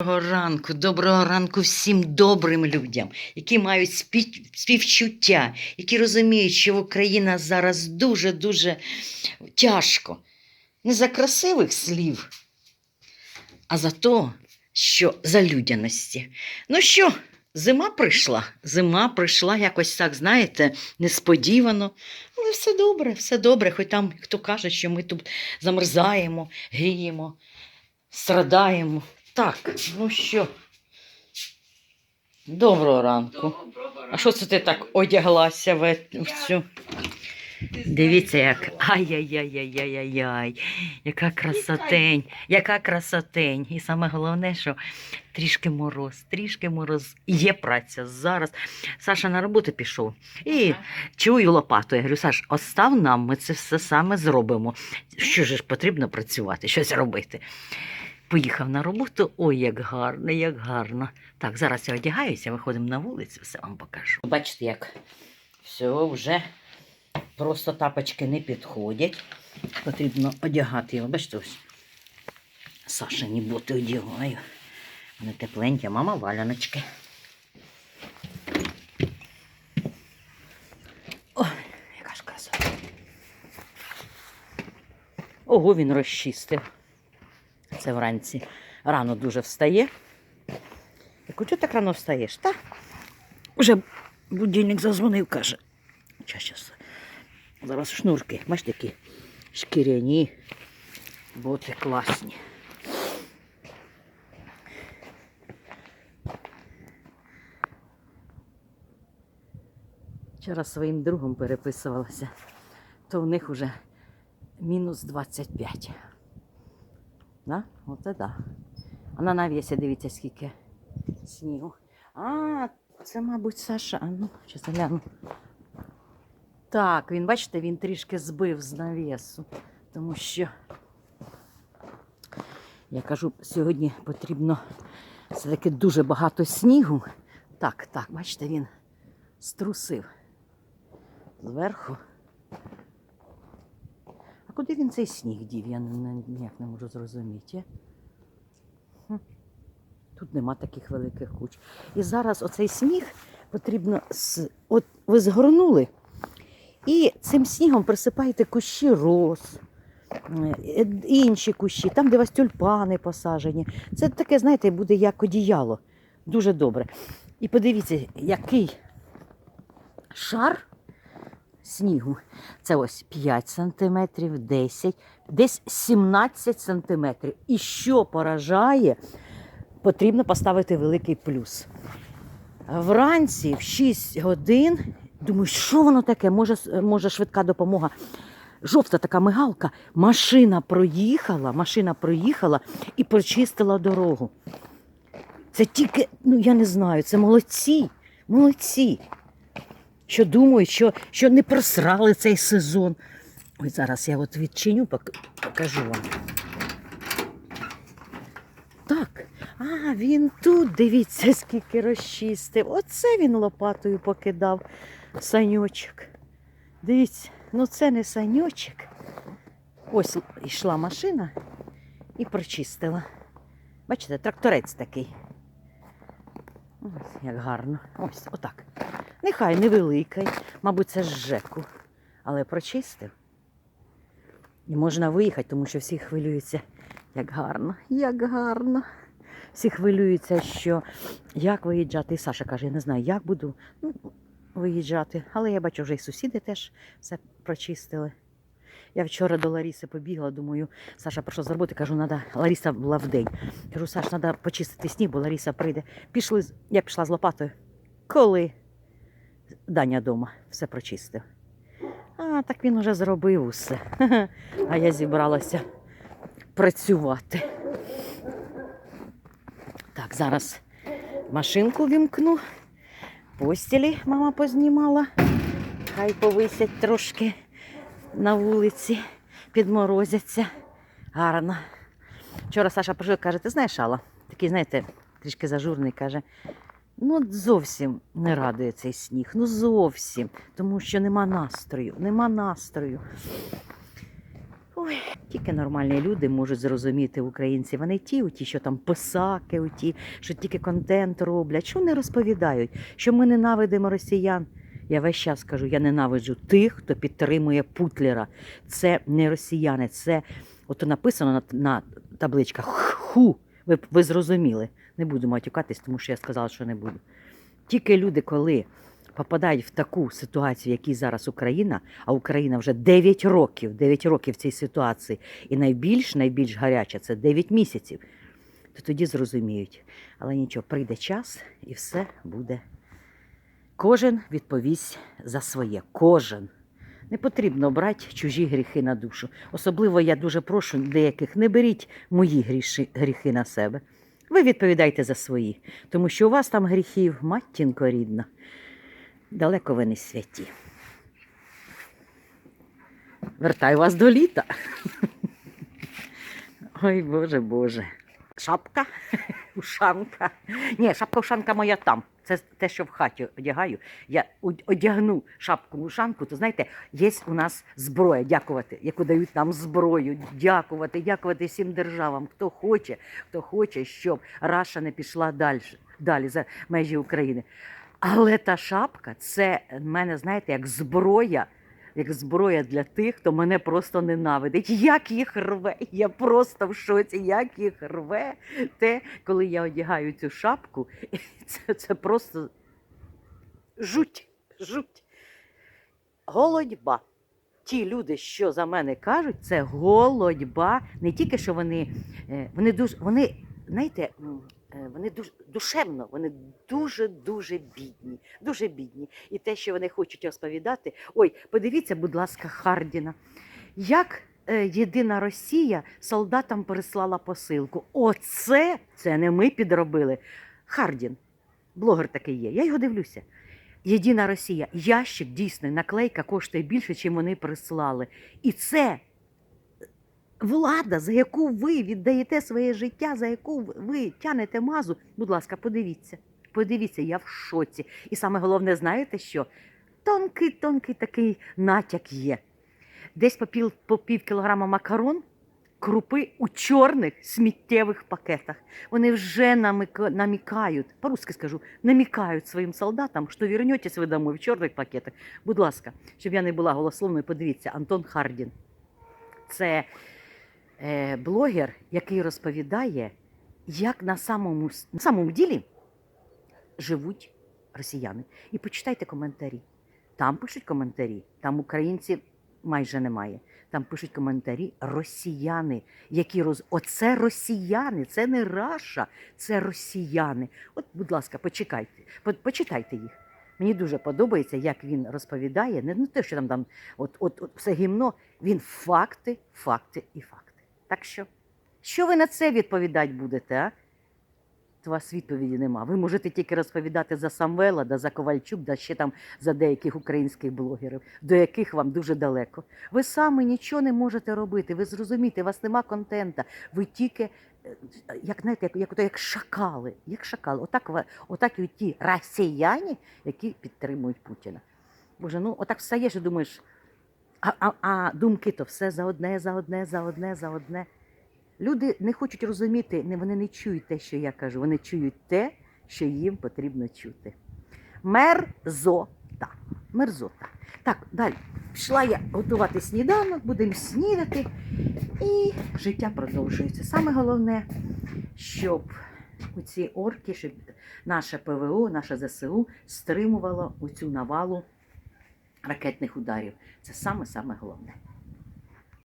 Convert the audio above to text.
Доброго ранку, доброго ранку всім добрим людям, які мають співчуття, які розуміють, що Україна зараз дуже-дуже тяжко. Не за красивих слів, а за то, що за людяності. Ну що, зима прийшла? Зима прийшла якось так, знаєте, несподівано. Але все добре, все добре. Хоч там хто каже, що ми тут замерзаємо, гріємо, страдаємо. Так, ну що? Доброго ранку. А що це ти так одяглася в, цю? Дивіться, як. Ай-яй-яй-яй-яй-яй. Яка красотень, яка красотень. І саме головне, що трішки мороз, трішки мороз. Є праця зараз. Саша на роботу пішов. І чую лопату. Я говорю, Саш, остав нам, ми це все саме зробимо. Що ж потрібно працювати, щось робити. Поїхав на роботу. Ой, як гарно, як гарно. Так, зараз я одягаюся, виходимо на вулицю, все вам покажу. Бачите, як все вже просто тапочки не підходять. Потрібно одягати його. Бачите, ось Сашині боти одягаю. Вони тепленькі, мама валяночки. Ой, яка ж красота. Ого, він розчистив. Це вранці. Рано дуже встає. Я кажу, так рано встаєш? Та вже будильник зазвонив, каже. Щас. Зараз шнурки. Бачите, які шкіряні, боти класні. Вчора своїм другом переписувалася, то в них вже мінус 25. Да? Оце да. А на навісі дивіться, скільки снігу. А, це, мабуть, Саша. Ну, я гляну. Так, він, бачите, він трішки збив з навісу. Тому що, я кажу, сьогодні потрібно все-таки дуже багато снігу. Так, так, бачите, він струсив зверху. Куди він цей сніг дів? Я ніяк не можу зрозуміти. Тут нема таких великих куч. І зараз оцей сніг потрібно з... От ви згорнули і цим снігом присипаєте кущі роз, е, інші кущі, там, де у вас тюльпани посаджені. Це таке, знаєте, буде як одіяло. Дуже добре. І подивіться, який шар снігу. Це ось 5 сантиметрів, 10, десь 17 сантиметрів. І що поражає, потрібно поставити великий плюс. Вранці в 6 годин, думаю, що воно таке? Може, може швидка допомога. Жовта така мигалка, машина проїхала, машина проїхала і прочистила дорогу. Це тільки, ну я не знаю, це молодці, молодці що думають, що, що не просрали цей сезон. Ой, зараз я от відчиню, покажу вам. Так, а він тут, дивіться, скільки розчистив. Оце він лопатою покидав саньочок. Дивіться, ну це не саньочок. Ось йшла машина і прочистила. Бачите, тракторець такий. Ось як гарно. Ось, отак. Нехай невеликий, мабуть, це з ЖЕКу, але прочистив. І можна виїхати, тому що всі хвилюються, як гарно, як гарно. Всі хвилюються, що як виїжджати. І Саша каже, я не знаю, як буду ну, виїжджати. Але я бачу, вже і сусіди теж все прочистили. Я вчора до Ларіси побігла, думаю, Саша прийшов з роботи, кажу, надо. Ларіса була в день. Кажу, Саш, треба почистити сніг, бо Ларіса прийде. Пішли, я пішла з лопатою. Коли? Даня вдома все прочистив. А, так він уже зробив усе. А я зібралася працювати. Так, зараз машинку вімкну. Постілі мама познімала. Хай повисять трошки на вулиці, підморозяться. Гарно. Вчора Саша прийшов, каже, ти знаєш, Алла? Такий, знаєте, трішки зажурний, каже, Ну, зовсім не радує цей сніг. Ну зовсім. Тому що нема настрою. Нема настрою. Ой, Тільки нормальні люди можуть зрозуміти українці. Вони ті, ті, що там писаки, ті, що тільки контент роблять. Що вони розповідають? Що ми ненавидимо росіян. Я весь час кажу, я ненавиджу тих, хто підтримує Путлера. Це не росіяни, це ото написано на, на табличках ху. Ви, ви зрозуміли. Не буду матюкатись, тому що я сказала, що не буду. Тільки люди, коли попадають в таку ситуацію, в якій зараз Україна, а Україна вже 9 років, 9 років в цій ситуації, і найбільш, найбільш гаряча це 9 місяців, то тоді зрозуміють. Але нічого, прийде час і все буде. Кожен відповість за своє. Кожен. Не потрібно брати чужі гріхи на душу. Особливо я дуже прошу деяких, не беріть мої гріші, гріхи на себе. Ви відповідайте за свої, тому що у вас там гріхів, матінко рідна. Далеко ви не святі. Вертаю вас до літа. Ой, Боже, Боже. Шапка, ушанка. Ні, шапка ушанка моя там. Це те, що в хаті одягаю. Я одягну шапку ушанку, то знаєте, є у нас зброя, дякувати, яку дають нам зброю. Дякувати, дякувати всім державам, хто хоче, хто хоче, щоб Раша не пішла далі, далі за межі України. Але та шапка це в мене, знаєте, як зброя, як зброя для тих, хто мене просто ненавидить. Як їх рве? Я просто в шоці, як їх рве. Те, коли я одягаю цю шапку, це, це просто жуть, жуть. Голодьба. Ті люди, що за мене кажуть, це голодьба. Не тільки що вони, е, вони дуже, вони, знаєте, вони дуже душевно, вони дуже-дуже бідні, дуже бідні. І те, що вони хочуть розповідати. Ой, подивіться, будь ласка, Хардіна. Як е, єдина Росія солдатам переслала посилку. Оце це не ми підробили. Хардін, блогер такий є. Я його дивлюся. Єдина Росія. Ящик дійсно, наклейка коштує більше, чим вони прислали. І це влада, за яку ви віддаєте своє життя, за яку ви тянете мазу. Будь ласка, подивіться. Подивіться, я в шоці. І саме головне, знаєте що? Тонкий, тонкий такий натяк є. Десь по пів, по пів кілограма макарон, крупи у чорних сміттєвих пакетах. Вони вже намика- намікають, по-русски скажу, намікають своїм солдатам, що вернетесь ви домой в чорних пакетах. Будь ласка, щоб я не була голословною, подивіться, Антон Хардін. Це блогер, який розповідає, як на самому, на самому ділі живуть росіяни. І почитайте коментарі. Там пишуть коментарі, там українців майже немає. Там пишуть коментарі росіяни, які роз... Оце росіяни, це не Раша, це росіяни. От, будь ласка, почекайте, по- почитайте їх. Мені дуже подобається, як він розповідає, не, не те, що там, там от, от, от все гімно, він факти, факти і факти. Так що, що ви на це відповідати будете, а? У вас відповіді нема. Ви можете тільки розповідати за Самвела, да за Ковальчук, да ще там за деяких українських блогерів, до яких вам дуже далеко. Ви самі нічого не можете робити. Ви зрозумієте, у вас нема контента. Ви тільки, е, як знаєте, як, як, як шакали, як шакали. Отак, отак і ті росіяни, які підтримують Путіна. Боже, ну отак встаєш і думаєш, а, а, а думки то все за одне, за одне, за одне, за одне. Люди не хочуть розуміти, вони не чують те, що я кажу. Вони чують те, що їм потрібно чути. Мерзота. Мерзота. Так, далі. Пішла я готувати сніданок, будемо снідати, і життя продовжується. Саме головне, щоб ці орки, щоб наше ПВО, наше ЗСУ стримувало оцю навалу ракетних ударів. Це саме-саме головне.